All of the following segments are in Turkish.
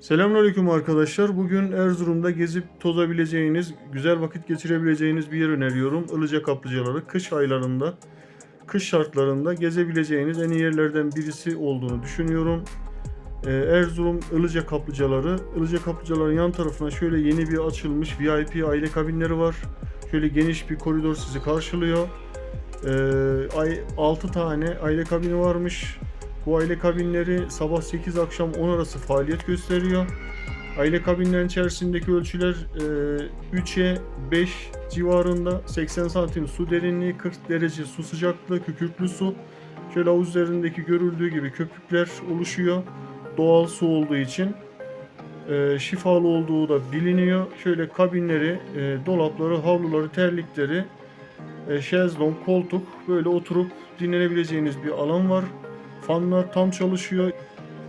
Selamünaleyküm arkadaşlar. Bugün Erzurum'da gezip tozabileceğiniz, güzel vakit geçirebileceğiniz bir yer öneriyorum. Ilıca Kaplıcaları kış aylarında, kış şartlarında gezebileceğiniz en iyi yerlerden birisi olduğunu düşünüyorum. Ee, Erzurum Ilıca Kaplıcaları. Ilıca Kaplıcaların yan tarafına şöyle yeni bir açılmış VIP aile kabinleri var. Şöyle geniş bir koridor sizi karşılıyor. Ee, ay, 6 tane aile kabini varmış. Bu aile kabinleri sabah 8 akşam 10 arası faaliyet gösteriyor. Aile kabinlerin içerisindeki ölçüler e, 3'e 5 civarında 80 santim su derinliği 40 derece su sıcaklığı kükürtlü su. Şöyle havuz üzerindeki görüldüğü gibi köpükler oluşuyor. Doğal su olduğu için e, şifalı olduğu da biliniyor. Şöyle kabinleri, e, dolapları, havluları, terlikleri, e, şezlong, koltuk böyle oturup dinlenebileceğiniz bir alan var. Fanlar tam çalışıyor.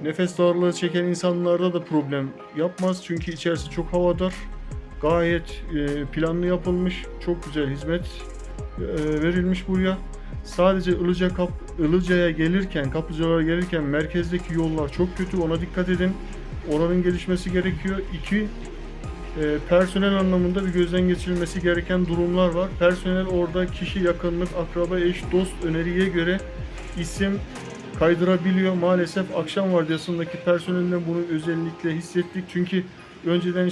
Nefes darlığı çeken insanlarda da problem yapmaz çünkü içerisi çok havadar. Gayet e, planlı yapılmış, çok güzel hizmet e, verilmiş buraya. Sadece Ilıca kap, Ilıca'ya gelirken, Kaplıcalara gelirken merkezdeki yollar çok kötü. Ona dikkat edin. Oranın gelişmesi gerekiyor. İki, e, personel anlamında bir gözden geçirilmesi gereken durumlar var. Personel orada kişi yakınlık, akraba, eş, dost öneriye göre isim kaydırabiliyor. Maalesef akşam vardiyasındaki personelden bunu özellikle hissettik. Çünkü önceden e,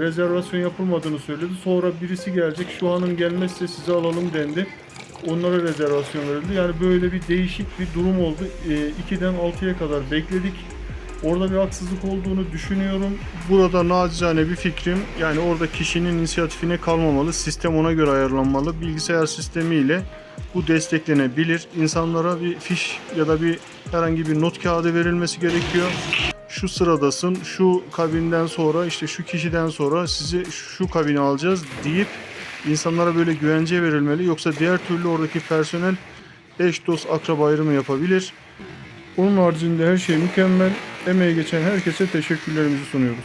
rezervasyon yapılmadığını söyledi. Sonra birisi gelecek şu anın gelmezse sizi alalım dendi. Onlara rezervasyon verildi. Yani böyle bir değişik bir durum oldu. E, 2'den 6'ya kadar bekledik. Orada bir haksızlık olduğunu düşünüyorum. Burada nacizane bir fikrim yani orada kişinin inisiyatifine kalmamalı. Sistem ona göre ayarlanmalı. Bilgisayar sistemiyle bu desteklenebilir. İnsanlara bir fiş ya da bir herhangi bir not kağıdı verilmesi gerekiyor. Şu sıradasın, şu kabinden sonra işte şu kişiden sonra sizi şu kabine alacağız deyip insanlara böyle güvence verilmeli. Yoksa diğer türlü oradaki personel eş dost akraba ayrımı yapabilir. Onun haricinde her şey mükemmel. Emeği geçen herkese teşekkürlerimizi sunuyoruz.